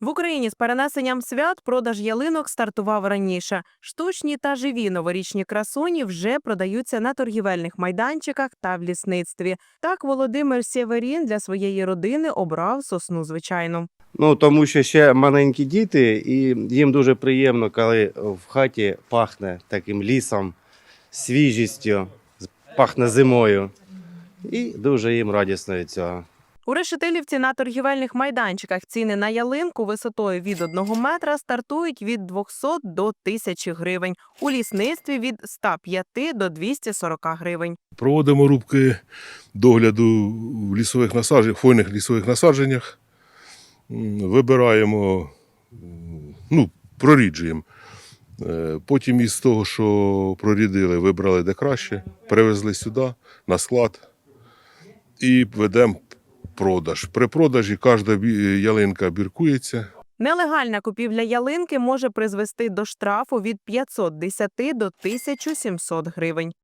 В Україні з перенесенням свят продаж ялинок стартував раніше. Штучні та живі новорічні красуні вже продаються на торгівельних майданчиках та в лісництві. Так Володимир Сєверін для своєї родини обрав сосну звичайну. Ну, тому що ще маленькі діти, і їм дуже приємно, коли в хаті пахне таким лісом, свіжістю, пахне зимою. І дуже їм радісно від цього. У Решетилівці на торгівельних майданчиках ціни на ялинку висотою від 1 метра стартують від 200 до 1000 гривень. У лісництві від 105 до 240 гривень. Проводимо рубки догляду в лісових насадженнях, хвойних лісових насадженнях. Вибираємо, ну, проріджуємо. Е, Потім із того, що прорідили, вибрали де краще, привезли сюди на склад і ведемо продаж. При продажі кожна ялинка біркується. Нелегальна купівля ялинки може призвести до штрафу від 510 до 1700 гривень.